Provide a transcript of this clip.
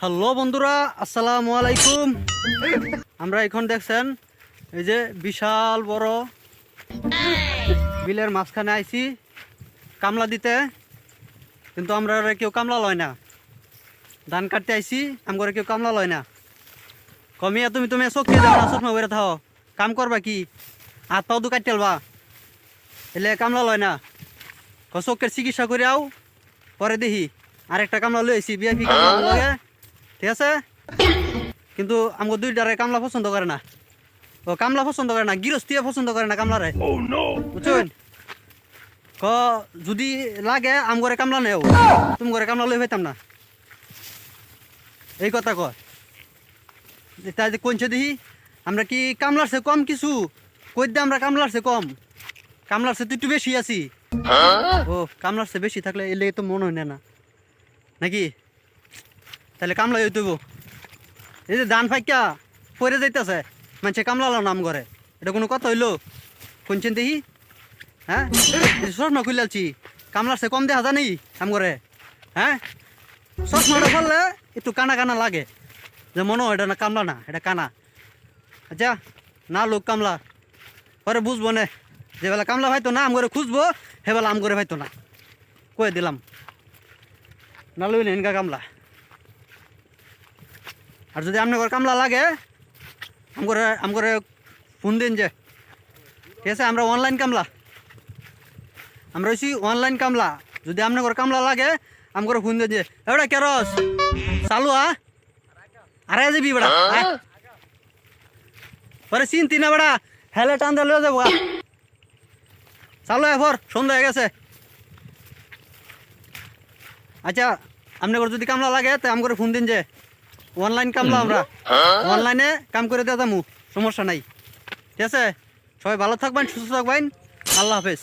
Hello বন্ধুরা, আসসালামু আলাইকুম। আমরা এখন দেখছেন, এই যে বিশাল বড় বিলের মাঝখানে আইছি, কামলা দিতে। কিন্তু আমরা কেউ কামলা লয় না। ধান কাটতে আইছি আমগরে কেউ কামলা লয় না। কমিয়া, তুমি তুমি চোখ খেয়ে যাও না বেড়ে থাও। কাম করবা কি? হাত পাও দু কাটতেলবা এলে কামলা লয় না। চোখের চিকিৎসা করে আও, পরে দেখি। আরেকটা কামলা লই আইছি বিআইপি কামলা লগে ঠিক আছে? কিন্তু আমাকে দুইটারে কামলা পছন্দ করে না। ও কামলা পছন্দ করে না গৃহস্থিয়া পছন্দ করে না কামলারে। বুঝছেন? ক যদি লাগে আম করে কামলা নেও তুমি করে কামলা লই পাইতাম না। এই কথা কয় তাই কোনছে দেখি আমরা কি কামলার সে কম কিছু? কই দে আমরা কামলার সে কম? কামলার সে তো একটু বেশি আছি। ও কামলার সে বেশি থাকলে এলে তো মনে হয় না না। নাকি? তাহলে কামলা হইতে এই যে ধান ফাইকা পরে যাইতেছে মানুষে কামলালো নাম করে এটা কোনো কথা হইল? কোনছেন দেখি? হ্যাঁ? চশমা খুলছি কামলার সে কম দেখা জানি কাম করে হ্যাঁ? চশমাটা করলে একটু কানা কানা লাগে। যে মনে হয় এটা না কামলা না, এটা কানা। আচ্ছা না লোক কামলা। পরে বুঝব না যেবেলা কামলা ভাইতো না, আম করে খুঁজবো সেবেলা আম করে ভাইতো না। কয়ে দিলাম। না লইলে এনকা কামলা। আর যদি আপনার কামলা লাগে আম করে ফোন দিন যে। ঠিক আছে, আমরা অনলাইন কামলা। আমরা হচ্ছি অনলাইন কামলা। যদি আপনার কামলা লাগে আম করে ফোন দিন যে। এবারে কেরস চালু হা আরে যাবি বেড়া। পরে চিন্তি না বেড়া হেলে টান দিয়ে লয়ে যাব চালু এফর সন্ধ্যা হয়ে গেছে। আচ্ছা আপনার যদি কামলা লাগে, তো আম করে ফোন দিন যে। অনলাইন কামলা আমরা। অনলাইনে কাম করে দেওয়া যাব সমস্যা নাই। ঠিক আছে? সবাই ভালো থাকবেন, সুস্থ থাকবেন। আল্লাহ হাফেজ।